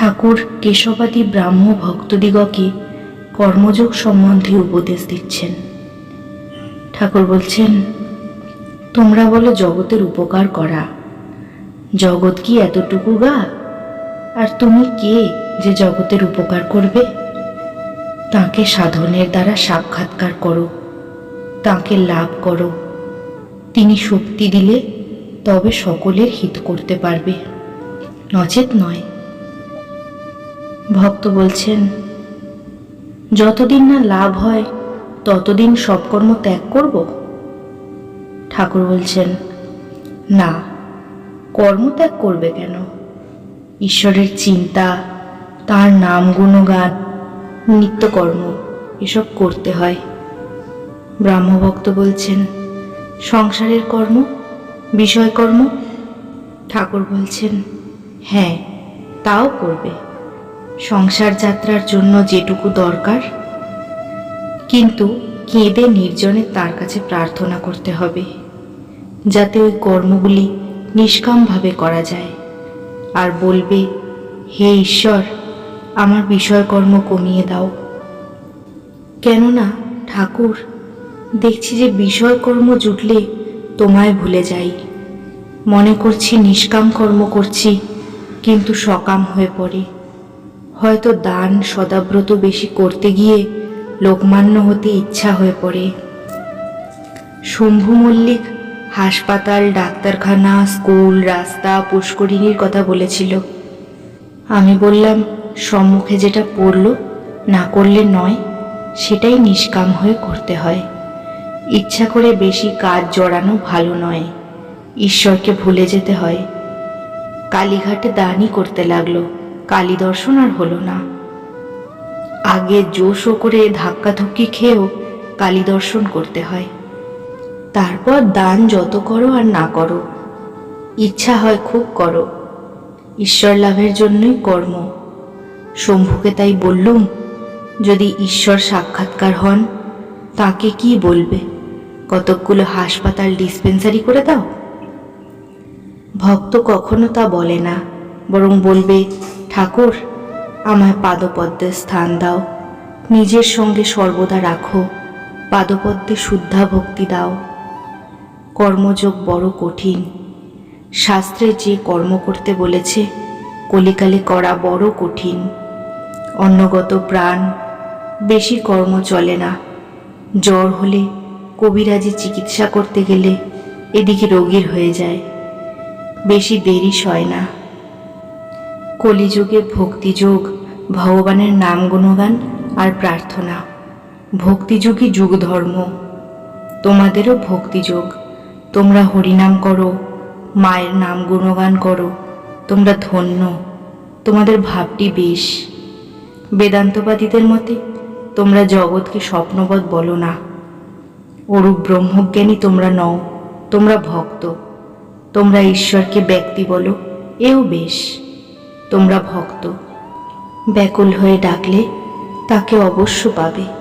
ঠাকুর কেশবাদী ব্রাহ্ম ভক্তদিগকে কর্মযোগ সম্বন্ধে উপদেশ দিচ্ছেন। ঠাকুর বলছেন, তোমরা বলো জগতের উপকার করা। জগৎ কি এতটুকু গা? আর তুমি কে যে জগতের উপকার করবে? তাকে সাধনের দ্বারা সাক্ষাৎকার করো, তাকে লাভ করো। তিনি শক্তি দিলে তবে সকলের হিত করতে পারবে। নচেত নয়। ভক্ত বলছেন, যতদিন না লাভ হয়, ততদিন সব কর্ম ত্যাগ করব? ঠাকুর বলছেন, না, কর্ম ত্যাগ করবে কেন? ঈশ্বরের চিন্তা, তার নাম গুণগান, নিত্যকর্ম, এসব করতে হয়। ব্রাহ্মভক্ত বলছেন, সংসারের কর্ম, বিষয়কর্ম? ঠাকুর বলছেন হ্যাঁ তাও করবে। সংসার যাত্রার জন্য যেটুকু দরকার, কিন্তু কেঁদে নির্জনে তার কাছে প্রার্থনা করতে হবে, যাতে ওই কর্মগুলি নিষ্কামভাবে করা যায়। আর বলবে, হে ঈশ্বর, আমার বিষয়কর্ম কমিয়ে দাও। কেননা, ঠাকুর, দেখছি যে বিষয়কর্ম জুটলে তোমায় ভুলে যাই। মনে করছি নিষ্কাম কর্ম করছি, কিন্তু সকাম হয়ে পড়ে। হয়তো দান সদাব্রত বেশি করতে গিয়ে লোকমান্য হতে ইচ্ছা হয়ে পড়ে। শম্ভু মল্লিক হাসপাতাল, ডাক্তারখানা, স্কুল, রাস্তা, পুষ্করিণীর কথা বলেছিল। আমি বললাম, সম্মুখে যেটা পড়ল, না করলে নয়, সেটাই নিষ্কাম হয়ে করতে হয়। ইচ্ছা করে বেশি কাজ জড়ানো ভালো নয়, ঈশ্বরকে ভুলে যেতে হয়। কালীঘাটে দানই করতে লাগল। কালী দর্শন আর হলো না। আগে জোশও করে ধাক্কাধুক্কি খেয়েও কালী দর্শন করতে হয়। তারপর দান যত করো আর না করো, ইচ্ছা হয় খুব করো। ঈশ্বর লাভের জন্যই কর্ম। শম্ভুকে তাই বললুম, যদি ঈশ্বর সাক্ষাৎকার হন, তাকে কি বলবে? কতকগুলো হাসপাতাল ডিসপেন্সারি করে দাও? ভক্ত কখনো তা বলে না, বরং বলবে ঠাকুর, আমায় পাদপদ্মে স্থান দাও। নিজের সঙ্গে সর্বদা রাখো, পাদপদ্মে শুদ্ধা ভক্তি দাও। কর্মযোগ বড় কঠিন, শাস্ত্রে যে কর্ম করতে বলেছে, কলিকালে করা বড় কঠিন। অন্নগত প্রাণ, বেশি কর্ম চলে না। জ্বর হলে কবিরাজি চিকিৎসা করতে গেলে এদিকে রোগীর হয়ে যায়। বেশি দেরি সয় না। কলিযুগে ভক্তিযোগ, ভগবানের নাম গুণগান আর প্রার্থনা। ভক্তিযোগই যুগ ধর্ম তোমাদেরও ভক্তিযোগ। তোমরা হরিনাম করো, মায়ের নাম গুণগান করো, তোমরা ধন্য। তোমাদের ভাবটি বেশ। বেদান্তবাদীদের মতে, তোমরা জগৎকে স্বপ্নবৎ বলো না। অরূপ ব্রহ্মজ্ঞানী তোমরা নও, তোমরা ভক্ত। তোমরা ঈশ্বরকে ব্যক্তি বলো, এও বেশ। তোমরা ভক্ত। ব্যাকুল হয়ে ডাকলে তাকে অবশ্য পাবে।